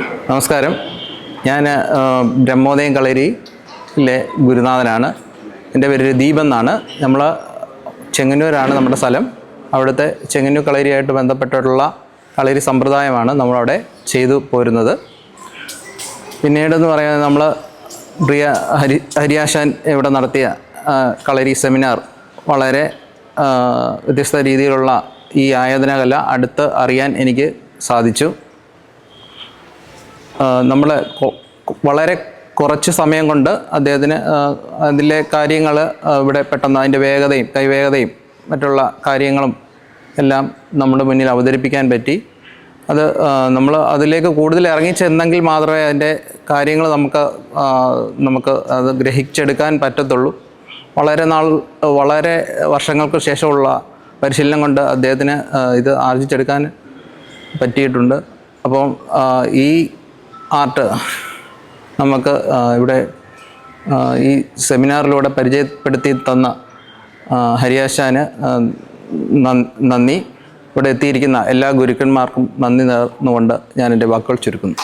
നമസ്കാരം. ഞാൻ ബ്രഹ്മോദയം കളരിയിലെ ഗുരുനാഥനാണ്. എന്റെ പേര് ദീപ് എന്നാണ്. നമ്മൾ ചെങ്ങന്നൂരാണ് നമ്മുടെ സ്ഥലം. അവിടുത്തെ ചെങ്ങന്നൂർ കളരിയായിട്ട് ബന്ധപ്പെട്ടിട്ടുള്ള കളരി സമ്പ്രദായമാണ് നമ്മളവിടെ ചെയ്തു പോരുന്നത്. പിന്നീടെന്ന് പറയുന്നത് നമ്മൾ പ്രിയ ഹരി ഹരിയാശാൻ ഇവിടെ നടത്തിയ കളരി സെമിനാർ വളരെ വ്യത്യസ്ത രീതിയിലുള്ള ഈ ആയോധനകല അടുത്ത് അറിയാൻ എനിക്ക് സാധിച്ചു. നമ്മൾ വളരെ കുറച്ച് സമയം കൊണ്ട് അദ്ദേഹത്തിന് അതിലെ കാര്യങ്ങൾ ഇവിടെ പെട്ടെന്ന് അതിന്റെ വേഗതയും കൈവേഗതയും മറ്റുള്ള കാര്യങ്ങളും എല്ലാം നമ്മുടെ മുന്നിൽ അവതരിപ്പിക്കാൻ പറ്റി. അത് നമ്മൾ അതിലേക്ക് കൂടുതൽ ഇറങ്ങിച്ചെന്നെങ്കിൽ മാത്രമേ അതിന്റെ കാര്യങ്ങൾ നമുക്ക് നമുക്ക് അത് ഗ്രഹിച്ചെടുക്കാൻ പറ്റത്തുള്ളൂ. വളരെ നാൾ വളരെ വർഷങ്ങൾക്ക് ശേഷമുള്ള പരിശീലനം കൊണ്ട് അദ്ദേഹത്തിന് ഇത് ആർജിച്ചെടുക്കാൻ പറ്റിയിട്ടുണ്ട്. അപ്പം ഈ ആർട്ട് നമുക്ക് ഇവിടെ ഈ സെമിനാറിലൂടെ പരിചയപ്പെടുത്തി തന്ന ഹരിയാശാന് നന്ദി. ഇവിടെ എത്തിയിരിക്കുന്ന എല്ലാ ഗുരുക്കന്മാർക്കും നന്ദി നേർന്നുകൊണ്ട് ഞാൻ എന്റെ വാക്കുകൾ ചുരുക്കുന്നു.